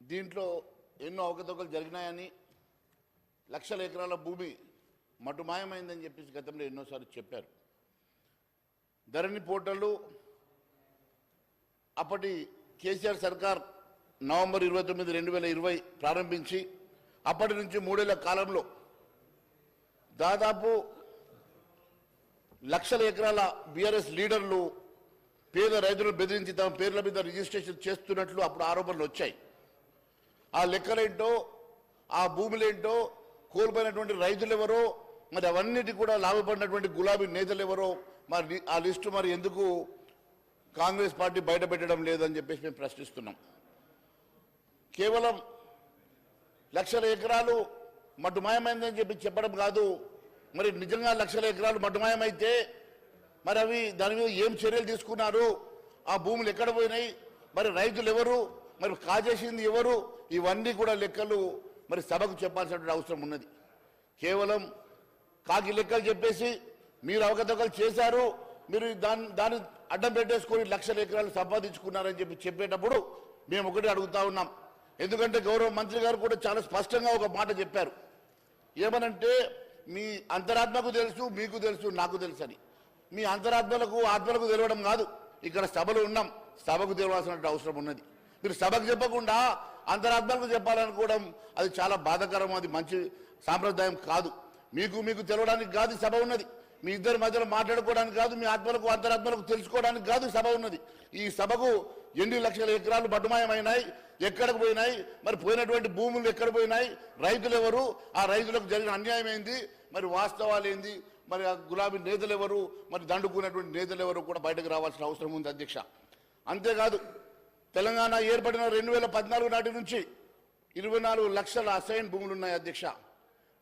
దీంట్లో ఎన్నో అవకతవకలు జరిగినాయని లక్షల ఎకరాల భూమి మటుమాయమైందని చెప్పేసి గతంలో ఎన్నోసార్లు చెప్పారు. ధరణి పోర్టళ్ళు అప్పటి కేసీఆర్ సర్కార్ నవంబర్ ఇరవై తొమ్మిది రెండు వేల ఇరవై ప్రారంభించి అప్పటి నుంచి మూడేళ్ళ కాలంలో దాదాపు లక్షల ఎకరాల బీఆర్ఎస్ లీడర్లు పేద రైతులను బెదిరించి తమ పేర్ల మీద రిజిస్ట్రేషన్ చేస్తున్నట్లు అప్పుడు ఆరోపణలు వచ్చాయి. ఆ లెక్కలేంటో ఆ భూములేంటో కోల్పోయినటువంటి రైతులు ఎవరో మరి అవన్నిటి కూడా లాభపడినటువంటి గులాబీ నేతలు ఎవరో మరి ఆ లిస్టు మరి ఎందుకు కాంగ్రెస్ పార్టీ బయట పెట్టడం లేదని చెప్పేసి మేము ప్రశ్నిస్తున్నాం. కేవలం లక్షల ఎకరాలు మటుమాయమైందని చెప్పి చెప్పడం కాదు మరి నిజంగా లక్షల ఎకరాలు మటుమాయమైతే మరి అవి దాని మీద ఏం చర్యలు తీసుకున్నారు ఆ భూములు ఎక్కడ పోయినాయి మరి రైతులు ఎవరు మరి కాజేసింది ఎవరు? ఇవన్నీ కూడా లెక్కలు మరి సభకు చెప్పాల్సినటువంటి అవసరం ఉన్నది. కేవలం కాకి లెక్కలు చెప్పేసి మీరు అవకతవకలు చేశారు మీరు దాన్ని దాన్ని అడ్డం పెట్టేసుకొని లక్షల ఎకరాలు సంపాదించుకున్నారని చెప్పి చెప్పేటప్పుడు మేము ఒకటి అడుగుతా ఉన్నాం. ఎందుకంటే గౌరవ మంత్రి గారు కూడా చాలా స్పష్టంగా ఒక మాట చెప్పారు. ఏమనంటే మీ అంతరాత్మకు తెలుసు మీకు తెలుసు నాకు తెలుసు అని. మీ అంతరాత్మలకు ఆత్మలకు తెలవడం కాదు. ఇక్కడ సభలో ఉన్నాం. సభకు తెలవాల్సిన అవసరం ఉన్నది. మీరు సభకు చెప్పకుండా అంతరాత్మలకు చెప్పాలనుకోవడం అది చాలా బాధాకరం అది మంచి సాంప్రదాయం కాదు. మీకు మీకు తెలవడానికి కాదు సభ ఉన్నది. మీ ఇద్దరి మధ్యలో మాట్లాడుకోవడానికి కాదు మీ ఆత్మలకు అంతరాత్మలకు తెలుసుకోవడానికి కాదు సభ ఉన్నది. ఈ సభకు ఎన్ని లక్షల ఎకరాలు బటుమాయమైనాయి ఎక్కడికి పోయినాయి? మరి పోయినటువంటి భూములు ఎక్కడ పోయినాయి? రైతులు ఎవరు? ఆ రైతులకు జరిగిన అన్యాయం ఏంది? మరి వాస్తవాలు ఏంది? మరి ఆ గులాబీ నేతలు ఎవరు? మరి దండుకున్నటువంటి నేతలు ఎవరు కూడా బయటకు రావాల్సిన అవసరం ఉంది అధ్యక్ష. అంతేకాదు తెలంగాణ ఏర్పడిన రెండు వేల పద్నాలుగు నాటి నుంచి ఇరవై నాలుగు లక్షల అసైన్ భూములు ఉన్నాయి అధ్యక్ష.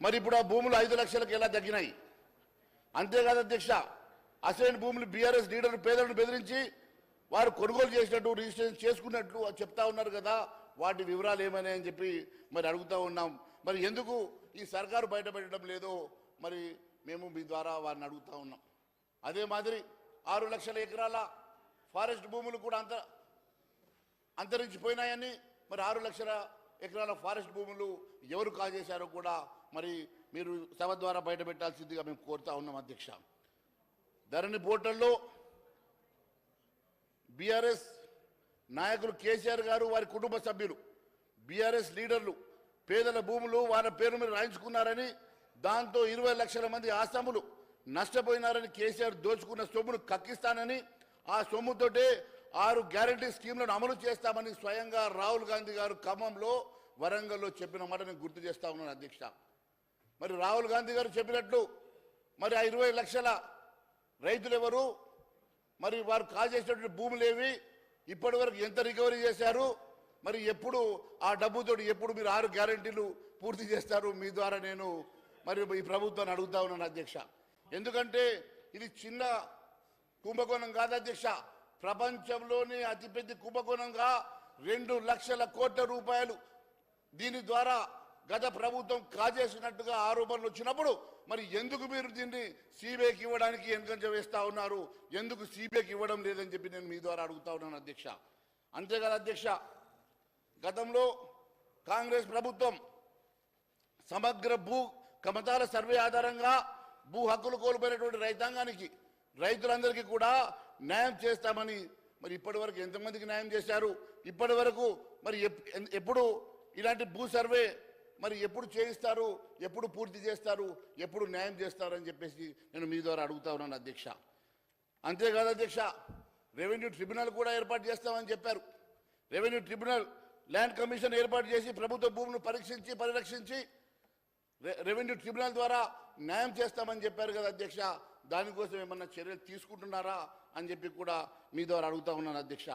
మరి ఇప్పుడు ఆ భూములు ఐదు లక్షలకు ఎలా తగ్గినాయి? అంతేకాదు అధ్యక్ష అసైన్ భూములు బీఆర్ఎస్ లీడర్లు పేదలను బెదిరించి వారు కొనుగోలు చేసినట్టు రిజిస్ట్రేషన్ చేసుకున్నట్లు చెప్తా ఉన్నారు కదా. వాటి వివరాలు ఏమని అని చెప్పి మరి అడుగుతూ ఉన్నాం. మరి ఎందుకు ఈ సర్కారు బయటపెట్టడం లేదో మరి మేము మీ ద్వారా వారిని అడుగుతా ఉన్నాం. అదే మాదిరి ఆరు లక్షల ఎకరాల ఫారెస్ట్ భూములు కూడా అంత అంతరించిపోయినాయని మరి ఆరు లక్షల ఎకరాల ఫారెస్ట్ భూములు ఎవరు కాజేశారో కూడా మరి మీరు సభ ద్వారా బయటపెట్టాల్సిందిగా మేము కోరుతా ఉన్నాం అధ్యక్ష. ధరణి పోర్టల్లో బీఆర్ఎస్ నాయకులు కేసీఆర్ గారు వారి కుటుంబ సభ్యులు బీఆర్ఎస్ లీడర్లు పేదల భూములు వారి పేరు మీద రాయించుకున్నారని దాంతో ఇరవై లక్షల మంది ఆసాములు నష్టపోయినారని కేసీఆర్ దోచుకున్న సొమ్మును కక్కిస్తానని ఆ సొమ్ముతోటే ఆరు గ్యారంటీ స్కీమ్లను అమలు చేస్తామని స్వయంగా రాహుల్ గాంధీ గారు ఖమ్మంలో వరంగల్లో చెప్పిన మాట నేను గుర్తు చేస్తా ఉన్నాను అధ్యక్ష. మరి రాహుల్ గాంధీ గారు చెప్పినట్లు మరి ఆ ఇరవై లక్షల రైతులు ఎవరు మరి వారు కాజేసినటువంటి భూములు ఏవి ఇప్పటి వరకు ఎంత రికవరీ చేశారు మరి ఎప్పుడు ఆ డబ్బుతో ఎప్పుడు మీరు ఆరు గ్యారంటీలు పూర్తి చేస్తారు మీ ద్వారా నేను మరి ఈ ప్రభుత్వాన్ని అడుగుతా ఉన్నాను అధ్యక్ష. ఎందుకంటే ఇది చిన్న కుంభకోణం కాదు అధ్యక్ష. ప్రపంచంలోనే అతిపెద్ద కుంభకోణంగా రెండు లక్షల కోట్ల రూపాయలు దీని ద్వారా గత ప్రభుత్వం కాజేసినట్టుగా ఆరోపణలు వచ్చినప్పుడు మరి ఎందుకు మీరు దీన్ని సిబిఐకి ఇవ్వడానికి వెనుకంజ వేస్తూ ఉన్నారు? ఎందుకు సిబిఐకి ఇవ్వడం లేదని చెప్పి నేను మీ ద్వారా అడుగుతా ఉన్నాను అధ్యక్ష. అంతేకాదు అధ్యక్ష గతంలో కాంగ్రెస్ ప్రభుత్వం సమగ్ర భూ కమతాల సర్వే ఆధారంగా భూ హక్కులు కోల్పోయినటువంటి రైతాంగానికి రైతులందరికీ కూడా న్యాయం చేస్తామని మరి ఇప్పటి వరకు ఎంతమందికి న్యాయం చేశారు? ఇప్పటి వరకు మరి ఎప్- ఎన్- ఎప్పుడు ఇలాంటి భూ సర్వే మరి ఎప్పుడు చేయిస్తారు? ఎప్పుడు పూర్తి చేస్తారు? ఎప్పుడు న్యాయం చేస్తారు అని చెప్పేసి నేను మీ ద్వారా అడుగుతా ఉన్నాను అధ్యక్ష. అంతేకాదు అధ్యక్ష రెవెన్యూ ట్రిబ్యునల్ కూడా ఏర్పాటు చేస్తామని చెప్పారు. రెవెన్యూ ట్రిబ్యునల్ ల్యాండ్ కమిషన్ ఏర్పాటు చేసి ప్రభుత్వ భూములను పరీక్షించి పరిరక్షించి రె- రెవెన్యూ ట్రిబ్యునల్ ద్వారా న్యాయం చేస్తామని చెప్పారు కదా అధ్యక్ష. దానికోసం ఏమన్నా చర్యలు తీసుకుంటున్నారా అని చెప్పి కూడా మీ ద్వారా అడుగుతా ఉన్నాను అధ్యక్ష.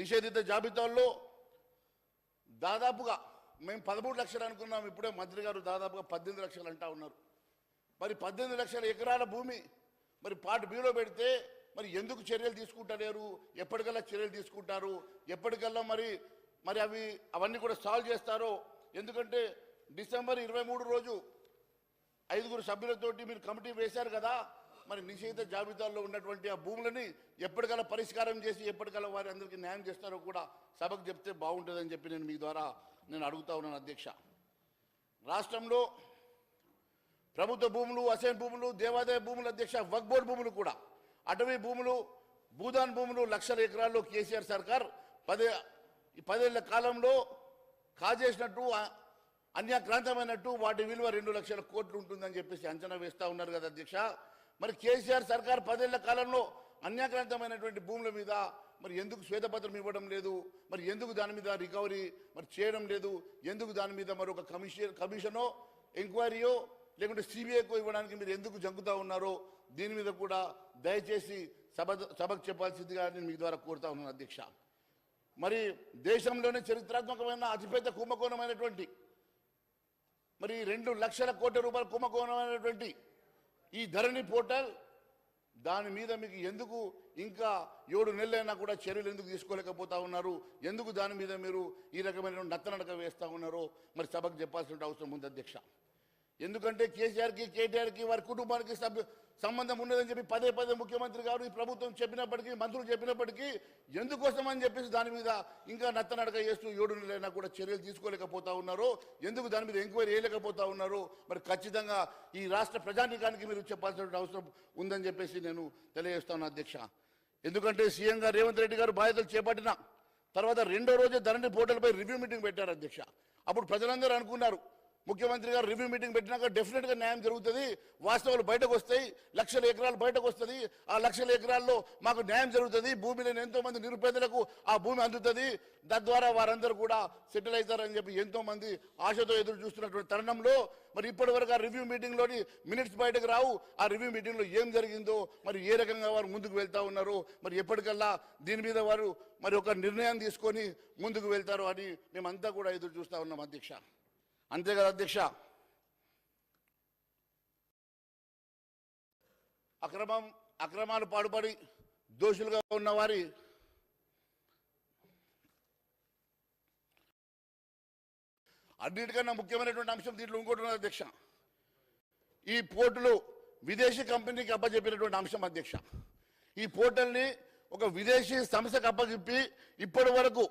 నిషేధిత జాబితాల్లో దాదాపుగా మేము పదమూడు లక్షలు అనుకున్నాం ఇప్పుడే మంత్రి గారు దాదాపుగా పద్దెనిమిది లక్షలు అంటా ఉన్నారు. మరి పద్దెనిమిది లక్షల ఎకరాల భూమి మరి పాటు బీలో పెడితే మరి ఎందుకు చర్యలు తీసుకుంటలేరు? ఎప్పటికల్లా చర్యలు తీసుకుంటారు? ఎప్పటికల్లా మరి మరి అవి అవన్నీ కూడా సాల్వ్ చేస్తారో? ఎందుకంటే డిసెంబర్ ఇరవై మూడు రోజు ఐదుగురు సభ్యులతోటి మీరు కమిటీ వేశారు కదా మరి నిషేధ జాబితాలో ఉన్నటువంటి ఆ భూములని ఎప్పటికల్లా పరిష్కారం చేసి ఎప్పటికల్లా వారి అందరికీ న్యాయం చేస్తారో కూడా సభకు చెప్తే బాగుంటుందని చెప్పి నేను మీ ద్వారా నేను అడుగుతా ఉన్నాను అధ్యక్ష. రాష్ట్రంలో ప్రభుత్వ భూములు అసైన్ భూములు దేవాదాయ భూములు అధ్యక్ష వక్ బోర్డు భూములు కూడా అటవీ భూములు భూదాన్ భూములు లక్షల ఎకరాల్లో కేసీఆర్ సర్కార్ పదే ఈ పదేళ్ళ కాలంలో కాజేసినట్టు అన్యాక్రాంతమైనట్టు వాటి విలువ రెండు లక్షల కోట్లు ఉంటుందని చెప్పేసి అంచనా వేస్తూ ఉన్నారు కదా అధ్యక్ష. మరి కేసీఆర్ సర్కార్ పదేళ్ళ కాలంలో అన్యాక్రాంతమైనటువంటి భూముల మీద మరి ఎందుకు శ్వేతపత్రం ఇవ్వడం లేదు? మరి ఎందుకు దాని మీద రికవరీ మరి చేయడం లేదు? ఎందుకు దాని మీద మరి ఒక కమిషన్ కమిషనో ఎంక్వైరీయో లేకుంటే సిబిఐకో ఇవ్వడానికి మీరు ఎందుకు జంకుతూ ఉన్నారో దీని మీద కూడా దయచేసి సభ సభకు చెప్పాల్సిందిగా నేను మీ ద్వారా కోరుతా ఉన్నాను అధ్యక్ష. మరి దేశంలోనే చరిత్రాత్మకమైన అతిపెద్ద కుంభకోణమైనటువంటి మరి రెండు లక్షల కోట్ల రూపాయల కుంభకోణమైనటువంటి ఈ ధరణి పోర్టల్ దాని మీద మీకు ఎందుకు ఇంకా ఏడు నెలలైనా కూడా చర్యలు ఎందుకు తీసుకోలేకపోతా ఉన్నారు? ఎందుకు దాని మీద మీరు ఈ రకమైన నత్తనడక వేస్తూ ఉన్నారో మరి సభకు చెప్పాల్సిన అవసరం ఉంది అధ్యక్ష. ఎందుకంటే కేసీఆర్కి కేటీఆర్కి వారి కుటుంబానికి సభ్యు సంబంధం ఉన్నదని చెప్పి పదే పదే ముఖ్యమంత్రి గారు ఈ ప్రభుత్వం చెప్పినప్పటికీ మంత్రులు చెప్పినప్పటికీ ఎందుకోసం అని చెప్పేసి దాని మీద ఇంకా నత్తనడక చేస్తూ ఏడు నెలలైనా కూడా చర్యలు తీసుకోలేకపోతా ఉన్నారో. ఎందుకు దాని మీద ఎంక్వైరీ చేయలేకపోతా ఉన్నారో? మరి ఖచ్చితంగా ఈ రాష్ట్ర ప్రజానీకానికి మీరు చెప్పాల్సిన అవసరం ఉందని చెప్పేసి నేను తెలియజేస్తాను అధ్యక్ష. ఎందుకంటే సీఎం గారు రేవంత్ రెడ్డి గారు బాధ్యతలు చేపట్టిన తర్వాత రెండో రోజే ధరణి పోర్టల్పై రివ్యూ మీటింగ్ పెట్టారు అధ్యక్ష. అప్పుడు ప్రజలందరూ అనుకున్నారు ముఖ్యమంత్రి గారు రివ్యూ మీటింగ్ పెట్టినాక డెఫినెట్గా న్యాయం జరుగుతుంది. వాస్తవాలు బయటకు వస్తాయి. లక్షల ఎకరాలు బయటకు వస్తుంది. ఆ లక్షల ఎకరాల్లో మాకు న్యాయం జరుగుతుంది. భూమి లేని ఎంతోమంది నిరుపేదలకు ఆ భూమి అందుతుంది. తద్వారా వారందరూ కూడా సెటిల్ అవుతారని చెప్పి ఎంతోమంది ఆశతో ఎదురు చూస్తున్నటువంటి తరుణంలో మరి ఇప్పటి వరకు ఆ రివ్యూ మీటింగ్లోని మినిట్స్ బయటకు రావు. ఆ రివ్యూ మీటింగ్లో ఏం జరిగిందో మరి ఏ రకంగా వారు ముందుకు వెళ్తా ఉన్నారో మరి ఎప్పటికల్లా దీని మీద వారు మరి ఒక నిర్ణయం తీసుకొని ముందుకు వెళ్తారు అని మేమంతా కూడా ఎదురు చూస్తూ ఉన్నాం అధ్యక్ష. అంతే కదా అధ్యక్ష? అక్రమం అక్రమాలు పాడుపడి దోషులుగా ఉన్న వారి అన్నిటికన్నా ముఖ్యమైనటువంటి అంశం దీంట్లో ఇంకోటి ఉన్నది అధ్యక్ష. ఈ పోర్టులు విదేశీ కంపెనీకి అప్పచెప్పినటువంటి అంశం అధ్యక్ష. ఈ పోర్టల్ని ఒక విదేశీ సంస్థకు అప్పచెప్పి ఇప్పటి వరకు